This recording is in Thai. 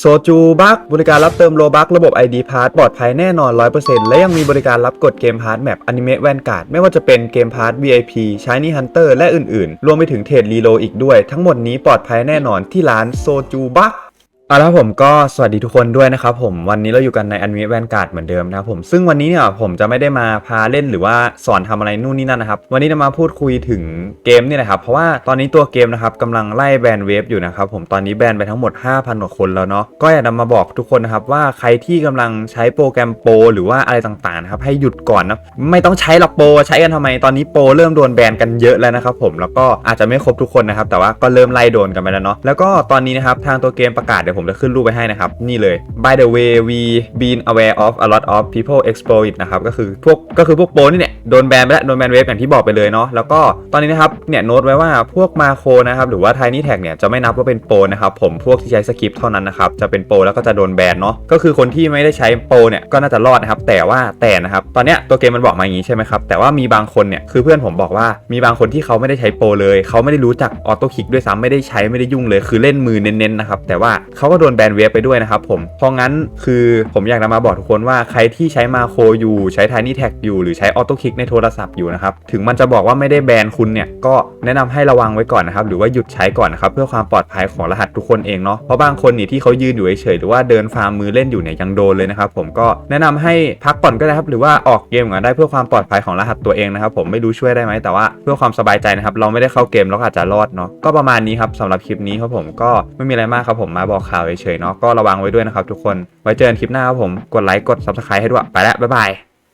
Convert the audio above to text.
โซจูบักบริการรับเติมโลบักระบบ ID p a s s ปลอดภัยแน่นอน 100%และยังมีบริการรับกดเกมพาร์ทแมปอนิเมะแวนการ์ดไม่ว่าจะเป็นเกมพาร์ท VIP ใช้นี่ฮันเตอร์และอื่นๆ รวมไปถึงเทรดรีโลอีกด้วย ทั้งหมดนี้ปลอดภัยแน่นอนที่ร้านโซจูบัก อาละครับผมก็สวัสดีทุกคนด้วยนะครับผมวันนี้เราอยู่กันในอนิเมะแวนการ์ดเหมือนเดิมนะครับผมซึ่งวันนี้เนี่ยผมจะไม่ได้มาพาเล่นหรือว่าสอนทำอะไรนู่นนี่นั่นนะครับวันนี้จะมาพูดคุยถึงเกมนี่นะครับเพราะว่าตอนนี้ตัวเกมนะครับกำลังไล่แบนเวฟอยู่นะครับผมตอนนี้แบนไปทั้งหมด 5,000กว่าคนแล้วเนาะก็อยากจะมาบอกทุกคนนะครับว่าใครที่กำลังใช้โปรแกรมโปรหรือว่าอะไรต่างๆนะครับให้หยุดก่อนนะไม่ต้องใช้หรอกโปรใช้กันทำไมตอนนี้โปรเริ่มโดนแบนกันเยอะแล้วนะครับผมแล้วก็อาจจะไม่ครบทุกคนนะครับแต่ว่าก็เริ่มไล่โดนกันไปแล้วเนาะแล้วก็ตอนนี้นะครับทางตัวเกมประกาศเดี๋ยวผมจะขึ้นรูปไปให้นะครับ นี่เลย by the way we been aware of a lot of people exploit นะครับก็คือพวกก็คือพวกโปรนี่เนี่ยโดนแบนไปแล้วโดนแบนเวฟอย่างที่บอกไปเลยเนาะแล้วก็ตอนนี้นะครับเนี่ยโน้ตไว้ว่าพวกมาโคนะครับหรือว่า tiny tag เนี่ยจะไม่นับว่าเป็นโปรนะครับผมพวกที่ใช้สคริปต์เท่านั้นนะครับจะเป็นโปรแล้วก็จะโดนแบนเนาะก็คือคนที่ไม่ได้ใช้โปรเนี่ยก็น่าจะรอดนะครับแต่ว่าแต่นะครับตอนเนี้ยตัวเกมมันบอกมาอย่างนี้ใช่ไหมครับแต่ว่ามีบางคนเนี่ยคือเพื่อนผมบอกว่ามีบางคนที่เขาไม่ได้ใช้โปรเลย เขาไม่ได้รู้จักออโต้คลิกด้วยซ้ำไม่ได้ใช้ไม่ได้ยุ่งเลย คือเล่นมือเน้นๆนะครับแต่ว่าเขาก็โดนแบนเวฟไปด้วยนะครับผมเพราะงั้นคือผมอยากจะมาบอกทุกคนว่าใครที่ใช้มาโคอยู่ใช้ Tiny Tag อยู่หรือใช้ออโต้คลิกในโทรศัพท์อยู่นะครับถึงมันจะบอกว่าไม่ได้แบนคุณเนี่ยก็แนะนำให้ระวังไว้ก่อนนะครับหรือว่าหยุดใช้ก่อนนะครับเพื่อความปลอดภัยของรหัสทุกคนเองเนาะเพราะบางคนนี่ที่เขายืนอยู่เฉยๆหรือว่าเดินฟาร์มมือเล่นอยู่เนี่ยยังโดนเลยนะครับผมก็แนะนำให้พักก่อนก็ได้ครับหรือว่าออกเกมก่อนได้เพื่อความปลอดภัยของรหัสตัวเองนะครับผมไม่รู้ช่วยได้ไหมแต่ว่าเพื่อความสบายใจนะครับเราไม่ได้เข้าเกมเราอาจจะรอดเนาะก็ประมาณนี้ครับสำหรับคลิปนี้ครับผมก็ไม่มีอะไรมากครับผมมาบอกข่าวเฉยๆเนาะก็ระวังไว้ด้วยนะครับทุกคนไว้เจอกันคลิปหน้าครับผมกดไลค์กด subscribe ให้ด้วยไปแล้วบ๊ายบาย